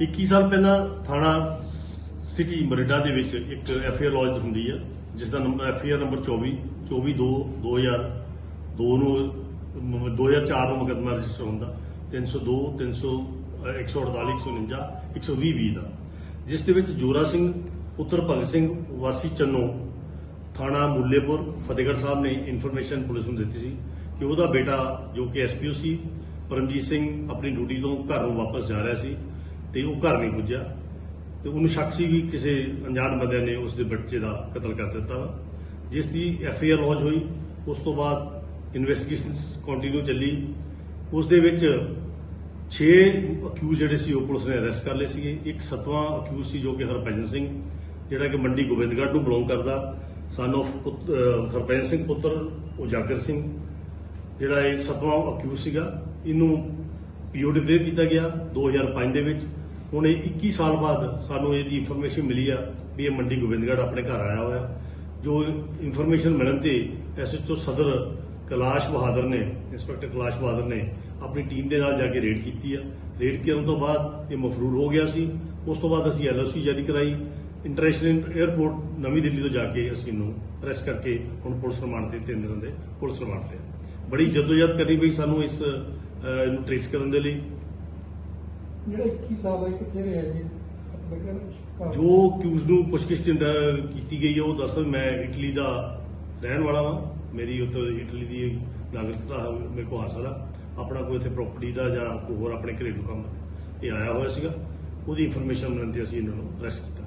21 ਸਾਲ ਪਹਿਲਾਂ ਥਾਣਾ ਸਿਟੀ ਮਰਿਡਾ ਦੇ ਵਿੱਚ ਇੱਕ ਐਫ ਆਈ ਆਰ ਲੌਜ ਹੁੰਦੀ ਆ ਜਿਸ ਦਾ number F I R number 24 24 2 2002 ਨੂੰ ਮ- 2004 ਨੂੰ ਮੁਕੱਦਮਾ ਰਜਿਸਟਰ ਹੁੰਦਾ 302 300 ਅ, 148 149 120 20 ਦਾ ਜਿਸ ਦੇ ਵਿੱਚ ਜੋਰਾ ਸਿੰਘ ਪੁੱਤਰ ਭਗਤ ਸਿੰਘ ਵਾਸੀ ਚੰਨੋ ਥਾਣਾ ਮੁੱਲੇਪੁਰ ਫਤਿਹਗੜ੍ਹ ਸਾਹਿਬ ਨੇ ਇਨਫੋਰਮੇਸ਼ਨ ਪੁਲਿਸ ਨੂੰ ਦਿੱਤੀ ਸੀ ਕਿ ਉਹਦਾ ਬੇਟਾ ਜੋ ਕਿ ਐਸਪੀਓ ਸੀ ਪਰਮਜੀਤ ਸਿੰਘ ਆਪਣੀ ਡਿਊਟੀ ਤੋਂ ਘਰ ਨੂੰ ਵਾਪਸ ਜਾ ਰਿਹਾ ਸੀ। ਤੇ ਉਹ ਘਰ ਨਹੀਂ ਪੁੱਜਿਆ। ਤੇ ਉਹਨੂੰ ਸ਼ੱਕ ਸੀ ਵੀ ਕਿਸੇ ਅਣਜਾਣ ਬੰਦੇ ਨੇ ਉਸ ਦੇ ਬੱਚੇ ਦਾ ਕਤਲ ਕਰ ਦਿੱਤਾ ਵਾ। ਜਿਸ ਦੀ ਐਫ ਆਈ ਆਰ ਲੌਂਚ ਹੋਈ, ਉਸ ਤੋਂ ਬਾਅਦ ਇਨਵੈਸਟੀਗੇਸ਼ਨ ਕੰਟੀਨਿਊ ਚੱਲੀ। ਉਸ ਦੇ ਵਿੱਚ 6 ਅਕਿਊਜ਼ ਜਿਹੜੇ ਸੀ, ਉਹ ਪੁਲਿਸ ਨੇ ਅਰੈਸਟ ਕਰ ਲਏ ਸੀਗੇ। ਇੱਕ ਸਤਵਾਂ ਅਕਿਊਜ਼ ਸੀ ਜੋ ਕਿ ਹਰਭਜਨ ਸਿੰਘ, ਜਿਹੜਾ ਕਿ ਮੰਡੀ ਗੋਬਿੰਦਗੜ੍ਹ ਨੂੰ ਬਿਲੋਂਗ ਕਰਦਾ। ਸਨ of ਹਰਭਜਨ ਸਿੰਘ ਪੁੱਤਰ ਉਜਾਗਰ ਸਿੰਘ, ਜਿਹੜਾ ਇਹ ਸਤਵਾਂ ਅਕਿਊਜ਼ ਸੀਗਾ। ਇਹਨੂੰ ਪੀਓ ਡਿਕਲੇਅਰ ਕੀਤਾ ਗਿਆ 2005 ਦੇ ਵਿੱਚ। ਹੁਣ ਇਹ 21 ਸਾਲ ਬਾਅਦ ਸਾਨੂੰ ਇਹਦੀ ਇਨਫੋਰਮੇਸ਼ਨ ਮਿਲੀ ਆ ਵੀ ਇਹ ਮੰਡੀ ਗੋਬਿੰਦਗੜ੍ਹ ਆਪਣੇ ਘਰ ਆਇਆ ਹੋਇਆ। ਜੋ ਇਨਫੋਰਮੇਸ਼ਨ ਮਿਲਣ ਤੇ ਐਸਐਚਓ ਸਦਰ ਕੈਲਾਸ਼ ਬਹਾਦਰ ਨੇ ਇੰਸਪੈਕਟਰ ਕੈਲਾਸ਼ ਬਹਾਦਰ ਨੇ ਆਪਣੀ ਟੀਮ ਦੇ ਨਾਲ ਜਾ ਕੇ ਰੇਡ ਕੀਤੀ ਆ। ਰੇਡ ਕਰਨ ਤੋਂ ਬਾਅਦ ਇਹ ਮਫਰੂਰ ਹੋ ਗਿਆ ਸੀ। ਉਸ ਤੋਂ ਬਾਅਦ ਅਸੀਂ ਐਲਓਸੀ ਜਾਰੀ ਕਰਾਈ। ਇੰਟਰਨੈਸ਼ਨਲ 에ਅਰਪੋਰਟ ਨਵੀਂ ਦਿੱਲੀ ਤੋਂ ਜਾ ਕੇ ਅਸੀਂ ਇਹਨੂੰ ਪ੍ਰੈਸ ਕਰਕੇ ਹੁਣ ਪੁਲਿਸ ਰਿਮਾਂਡ ਤੇ ਤਿੰਨ ਦਿਨ ਦੇ ਪੁਲਿਸ ਰਿਮਾਂਡ ਤੇ। ਬੜੀ ਜਦੋਜਹਦ ਕਰਨੀ ਪਈ ਸਾਨੂੰ ਇਸ ਅਹ, ਇਹਨੂੰ ਟ੍ਰੇਸ ਕਰਨ ਦੇ ਲਈ। ਜਿਹੜਾ 21 ਸਾਲ ਦਾ ਕਿੱਥੇ ਰਿਹਾ ਜੀ ਜੋ ਕਿਊਜ਼ ਨੂੰ ਪੁੱਛਗਿੱਛ ਕੀਤੀ ਗਈ ਹੈ ਉਹ ਦੱਸਦਾ ਵੀ ਮੈਂ ਇਟਲੀ ਦਾ ਰਹਿਣ ਵਾਲਾ ਵਾਂ। ਮੇਰੀ ਉੱਥੇ ਇਟਲੀ ਦੀ ਨਾਗਰਿਕਤਾ ਮੇਰੇ ਕੋਲ ਹਾਸਲ ਆ। ਆਪਣਾ ਕੋਈ ਇੱਥੇ ਪ੍ਰਾਪਰਟੀ ਦਾ ਜਾਂ ਕੋਈ ਹੋਰ ਆਪਣੇ ਘਰੇਲੂ ਕੰਮ ਇਹ ਆਇਆ ਹੋਇਆ ਸੀਗਾ। ਉਹਦੀ ਇਨਫੋਰਮੇਸ਼ਨ ਮਿਲਣ ਤੇ ਅਸੀਂ ਇਹਨਾਂ ਨੂੰ ਅਰੈਸਟ ਕੀਤਾ।